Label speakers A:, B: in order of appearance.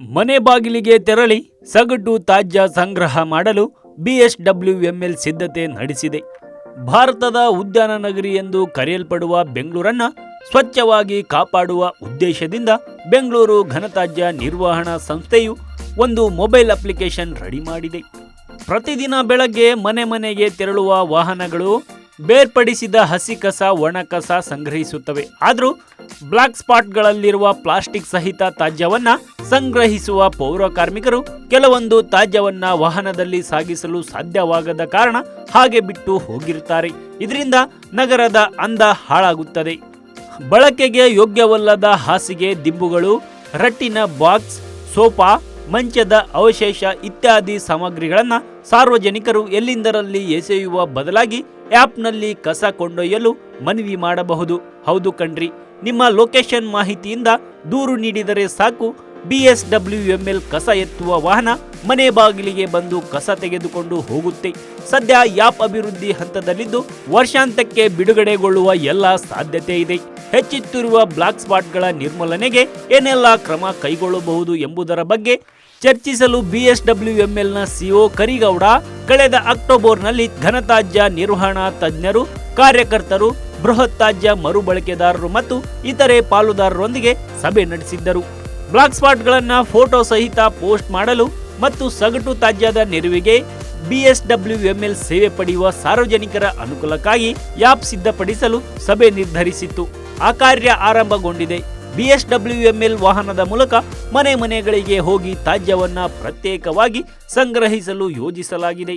A: ಮನೆ ಬಾಗಿಲಿಗೆ ತೆರಳಿ ಸಗಟು ತ್ಯಾಜ್ಯ ಸಂಗ್ರಹ ಮಾಡಲು ಬಿಎಸ್ಡಬ್ಲ್ಯೂಎಂಎಲ್ ಸಿದ್ಧತೆ ನಡೆಸಿದೆ. ಭಾರತದ ಉದ್ಯಾನ ನಗರಿ ಎಂದು ಕರೆಯಲ್ಪಡುವ ಬೆಂಗಳೂರನ್ನ ಸ್ವಚ್ಛವಾಗಿ ಕಾಪಾಡುವ ಉದ್ದೇಶದಿಂದ ಬೆಂಗಳೂರು ಘನತ್ಯಾಜ್ಯ ನಿರ್ವಹಣಾ ಸಂಸ್ಥೆಯು ಒಂದು ಮೊಬೈಲ್ ಅಪ್ಲಿಕೇಶನ್ ರೆಡಿ ಮಾಡಿದೆ. ಪ್ರತಿದಿನ ಬೆಳಗ್ಗೆ ಮನೆ ಮನೆಗೆ ತೆರಳುವ ವಾಹನಗಳು ಬೇರ್ಪಡಿಸಿದ ಹಸಿ ಕಸ, ಒಣ ಕಸ ಸಂಗ್ರಹಿಸುತ್ತವೆ. ಆದರೂ ಬ್ಲಾಕ್ ಸ್ಪಾಟ್ಗಳಲ್ಲಿರುವ ಪ್ಲಾಸ್ಟಿಕ್ ಸಹಿತ ತ್ಯಾಜ್ಯವನ್ನ ಸಂಗ್ರಹಿಸುವ ಪೌರ ಕಾರ್ಮಿಕರು ಕೆಲವೊಂದು ತ್ಯಾಜ್ಯವನ್ನ ವಾಹನದಲ್ಲಿ ಸಾಗಿಸಲು ಸಾಧ್ಯವಾಗದ ಕಾರಣ ಹಾಗೆ ಬಿಟ್ಟು ಹೋಗಿರುತ್ತಾರೆ. ಇದರಿಂದ ನಗರದ ಅಂದ ಹಾಳಾಗುತ್ತದೆ. ಬಳಕೆಗೆ ಯೋಗ್ಯವಲ್ಲದ ಹಾಸಿಗೆ ದಿಂಬುಗಳು, ರಟ್ಟಿನ ಬಾಕ್ಸ್, ಸೋಫಾ, ಮಂಚದ ಅವಶೇಷ ಇತ್ಯಾದಿ ಸಾಮಗ್ರಿಗಳನ್ನು ಸಾರ್ವಜನಿಕರು ಎಲ್ಲಿಂದರಲ್ಲಿ ಎಸೆಯುವ ಬದಲಾಗಿ ಆ್ಯಪ್ನಲ್ಲಿ ಕಸ ಕೊಂಡೊಯ್ಯಲು ಮನವಿ ಮಾಡಬಹುದು. ಹೌದು ಕಣ್ರಿ, ನಿಮ್ಮ ಲೊಕೇಶನ್ ಮಾಹಿತಿಯಿಂದ ದೂರು ನೀಡಿದರೆ ಸಾಕು. ಬಿಎಸ್ಡಬ್ಲ್ಯೂಎಂಎಲ್ ಕಸ ಎತ್ತುವ ವಾಹನ ಮನೆ ಬಾಗಿಲಿಗೆ ಬಂದು ಕಸ ತೆಗೆದುಕೊಂಡು ಹೋಗುತ್ತೆ. ಸದ್ಯ ಯಾಪ್ ಅಭಿವೃದ್ಧಿ ಹಂತದಲ್ಲಿದ್ದು ವರ್ಷಾಂತ್ಯಕ್ಕೆ ಬಿಡುಗಡೆಗೊಳ್ಳುವ ಎಲ್ಲ ಸಾಧ್ಯತೆ ಇದೆ. ಹೆಚ್ಚುತ್ತಿರುವ ಬ್ಲಾಕ್ ಸ್ಪಾಟ್ಗಳ ನಿರ್ಮೂಲನೆಗೆ ಏನೆಲ್ಲ ಕ್ರಮ ಕೈಗೊಳ್ಳಬಹುದು ಎಂಬುದರ ಬಗ್ಗೆ ಚರ್ಚಿಸಲು ಬಿಎಸ್ಡಬ್ಲ್ಯೂಎಂಎಲ್ನ ಸಿಒ ಕರಿಗೌಡ ಕಳೆದ ಅಕ್ಟೋಬರ್ನಲ್ಲಿ ಘನತಾಜ್ಯ ನಿರ್ವಹಣಾ ತಜ್ಞರು, ಕಾರ್ಯಕರ್ತರು ಬೃಹತ್ ತಾಜ್ಯ ಮರುಬಳಕೆದಾರರು ಮತ್ತು ಇತರೆ ಪಾಲುದಾರರೊಂದಿಗೆ ಸಭೆ ನಡೆಸಿದ್ದರು. ಬ್ಲಾಕ್ ಸ್ಪಾಟ್ಗಳನ್ನು ಫೋಟೋ ಸಹಿತ ಪೋಸ್ಟ್ ಮಾಡಲು ಮತ್ತು ಸಗಟು ತ್ಯಾಜ್ಯದ ನೆರವಿಗೆ ಬಿಎಸ್ಡಬ್ಲ್ಯೂಎಂಎಲ್ ಸೇವೆ ಪಡೆಯುವ ಸಾರ್ವಜನಿಕರ ಅನುಕೂಲಕ್ಕಾಗಿ ಆ್ಯಪ್ ಸಿದ್ಧಪಡಿಸಲು ಸಭೆ ನಿರ್ಧರಿಸಿತ್ತು. ಆ ಕಾರ್ಯ ಆರಂಭಗೊಂಡಿದೆ. ಬಿಎಸ್ಡಬ್ಲ್ಯೂಎಂಎಲ್ ವಾಹನದ ಮೂಲಕ ಮನೆ ಮನೆಗಳಿಗೆ ಹೋಗಿ ತ್ಯಾಜ್ಯವನ್ನು ಪ್ರತ್ಯೇಕವಾಗಿ ಸಂಗ್ರಹಿಸಲು ಯೋಜಿಸಲಾಗಿದೆ.